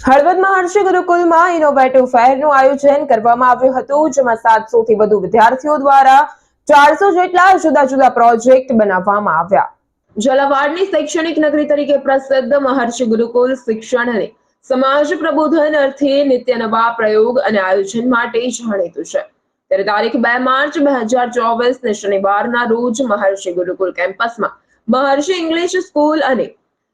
હળવદ મહર્ષિ ગુરુકુલમાં innovative ફેરનું આયોજન કરવામાં આવ્યું હતું, જેમાં સાતસો થી વધુ વિદ્યાર્થીઓ દ્વારા ચારસો જેટલા જુદા જુદા પ્રોજેક્ટ બનાવવામાં આવ્યા. ઝાલાવાડની શૈક્ષણિક નગરી તરીકે પ્રસિદ્ધ મહર્ષિ ગુરુકુલ શિક્ષણને સમાજ પ્રબોધન અર્થે નિત્ય નવા પ્રયોગ અને આયોજન માટે જાણીતું છે. ત્યારે તારીખ બે માર્ચ બે હજાર ચોવીસ ને શનિવારના રોજ મહર્ષિ ગુરુકુલ કેમ્પસમાં મહર્ષિ ઇંગ્લિશ સ્કૂલ અને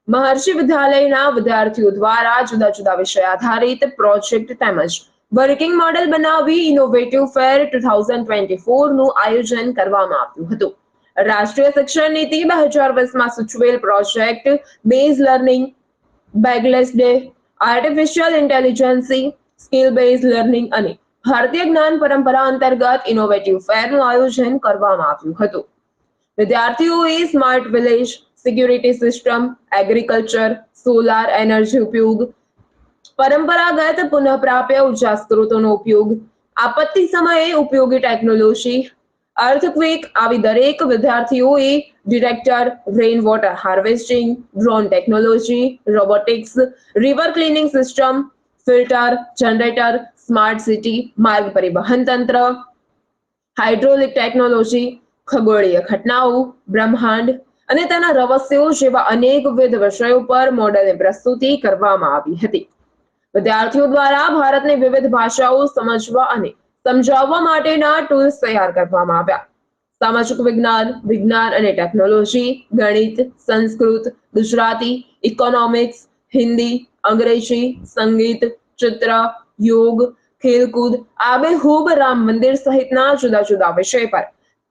મહર્ષિ વિદ્યાલયના વિદ્યાર્થીઓ દ્વારા જુદા જુદા વિષય આધારિત પ્રોજેક્ટ તેમજ વર્કિંગ મોડેલ બનાવી innovative fair two thousand twenty ફોરનું આયોજન કરવામાં આવ્યું હતું. રાષ્ટ્રીય શિક્ષણ નીતિ બે હજાર વીસમાં સૂચવેલ project base learning, bagless day artificial intelligence skill base learning અને ભારતીય જ્ઞાન પરંપરા અંતર્ગત ઇનોવેટિવ ફેરનું આયોજન કરવામાં આવ્યું હતું. વિદ્યાર્થીઓએ smart village security system, agriculture, solar energy ઉપયોગ, પરંપરાગત પુનઃપ્રાપ્ય ઊર્જા સ્ત્રોતોનો ઉપયોગ, આપત્તિ સમયે ઉપયોગી ટેકનોલોજી, અર્થક્વેક આવી દરેક વિદ્યાર્થીઓએ director rain water harvesting, drone technology, robotics, river cleaning system, filter, generator, smart city, માર્ગ પરિવહન તંત્ર, હાઇડ્રોલિક ટેકનોલોજી, ખગોળીય ઘટનાઓ, બ્રહ્માંડ અને તેના રહસ્યો જેવા અનેકવિધ વિષયો પર મોડલની પ્રસ્તુતિ કરવામાં આવી હતી. વિદ્યાર્થીઓ દ્વારા ભારતની વિવિધ ભાષાઓ સમજવા અને સમજાવવા માટેના ટૂલ્સ તૈયાર કરવામાં આવ્યા. સામાજિક વિજ્ઞાન વિજ્ઞાન અને ટેકનોલોજી ગણિત, સંસ્કૃત, ગુજરાતી ઇકોનોમિક્સ હિન્દી, અંગ્રેજી, સંગીત, ચિત્ર, યોગ, ખેલકૂદ આબેહૂબ રામ મંદિર સહિતના જુદા જુદા વિષય પર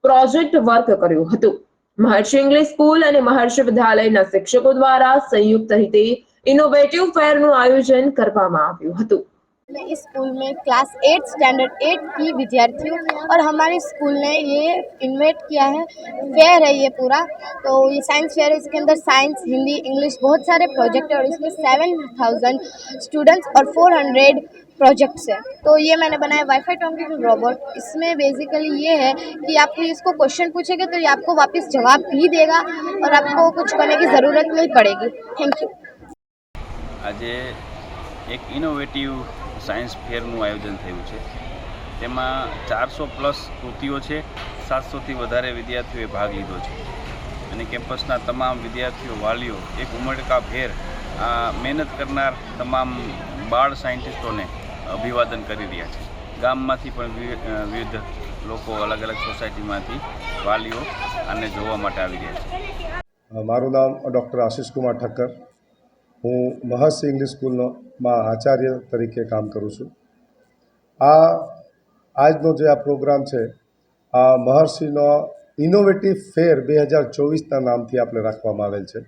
પ્રોજેક્ટ વર્ક કર્યું હતું. મહર્ષિ ઇંગ્લિશ સ્કૂલ અને મહર્ષિ વિદ્યાલયના શિક્ષકો દ્વારા સંયુક્ત રીતે ઇનોવેટિવ ફેરનું આયોજન કરવામાં આવ્યું હતું. मैं इस स्कूल में क्लास एट स्टैंडर्ड एट की विद्यार्थी हूँ और हमारे स्कूल ने ये इन्वेट किया है फेयर है ये पूरा तो ये साइंस फेयर है इसके अंदर साइंस हिंदी इंग्लिश बहुत सारे प्रोजेक्ट है और इसमें सेवन थाउजेंड स्टूडेंट्स और फोर हंड्रेड प्रोजेक्ट्स है तो ये मैंने बनाया वाईफाई टॉकिंग रोबोट इसमें बेसिकली ये है कि आपको इसको क्वेश्चन पूछेंगे तो ये आपको वापस जवाब भी देगा और आपको कुछ करने की ज़रूरत नहीं पड़ेगी थैंक यू આજે એક ઇનોવેટિવ સાયન્સ ફેરનું આયોજન થયું છે. તેમાં ચારસો પ્લસ કૃતિઓ છે. સાતસોથી વધારે વિદ્યાર્થીઓએ ભાગ લીધો છે. અને કેમ્પસના તમામ વિદ્યાર્થીઓ, વાલીઓ, એક ઉમળકા ભેર, આ મહેનત કરનાર તમામ બાળ સાયન્ટિસ્ટોને અભિવાદન કરી રહ્યા છે. ગામમાંથી પણ વિવિધ લોકો અલગ અલગ સોસાયટીમાંથી વાલીઓ આને જોવા માટે આવી રહ્યા છે. મારું નામ ડૉક્ટર આશિષ કુમાર ઠક્કર. હું મહર્ષિ ઇંગ્લિશ સ્કૂલનો માં આચાર્ય તરીકે કામ કરું છું. આ આજનો જે આ પ્રોગ્રામ છે, આ મહર્ષિનો ઇનોવેટિવ ફેર બે હજાર ચોવીસના નામથી આપણે રાખવામાં આવેલ છે.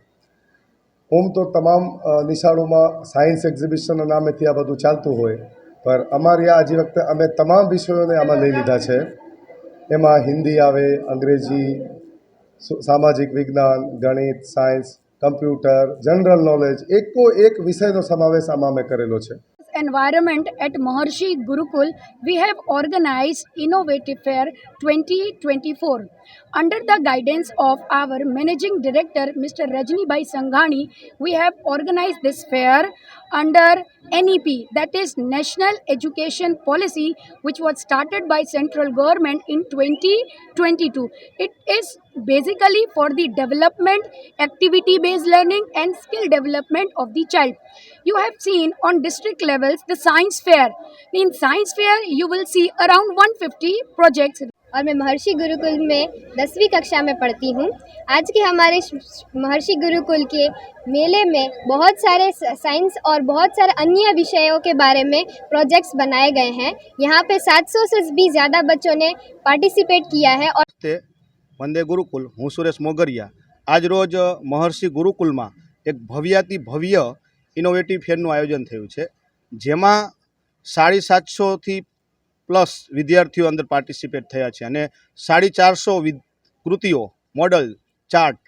ઓમ તો તમામ નિશાળોમાં સાયન્સ એક્ઝિબિશનના નામેથી આ બધું ચાલતું હોય, પણ અમારી આ આજે વખતે અમે તમામ વિષયોને આમાં લઈ લીધા છે. એમાં હિન્દી આવે, અંગ્રેજી, સામાજિક વિજ્ઞાન, ગણિત, સાયન્સ કમ્પ્યુટર જનરલ નોલેજ એકો એક વિષયનો સમાવેશ આમાં અમે કરેલો છે environment at Maharshi Gurukul, we have organized Innovative Fair 2024. Under the guidance of our Managing Director, Mr. Rajnibai Sanghani, we have organized this fair under NEP, that is National Education Policy, which was started by central government in 2022. It is basically for the development activity based learning and skill development of the child you have seen on district levels the science fair in science fair you will see around 150 projects और मैं महर्षि गुरुकुल में दसवीं कक्षा में पढ़ती हूँ आज के हमारे महर्षि गुरुकुल के मेले में बहुत सारे साइंस और बहुत सारे अन्य विषयों के बारे में प्रोजेक्ट्स बनाए गए हैं यहाँ पे 700 से भी ज़्यादा बच्चों ने पार्टिसिपेट किया है और વંદે ગુરુકુલ, હું સુરેશ મોગરિયા. આજરોજ મહર્ષિ ગુરુકુલમાં એક ભવ્યાતિ ભવ્ય ઇનોવેટિવ ફેરનું આયોજન થયું છે, જેમાં સાડી સાતસોથી પ્લસ વિદ્યાર્થીઓ અંદર પાર્ટિસિપેટ થયા છે અને સાડી ચારસો કૃતિઓ મોડલ ચાર્ટ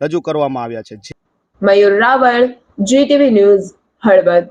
રજૂ કરવામાં આવ્યા છે. Mayur Raval GTV news Halvad.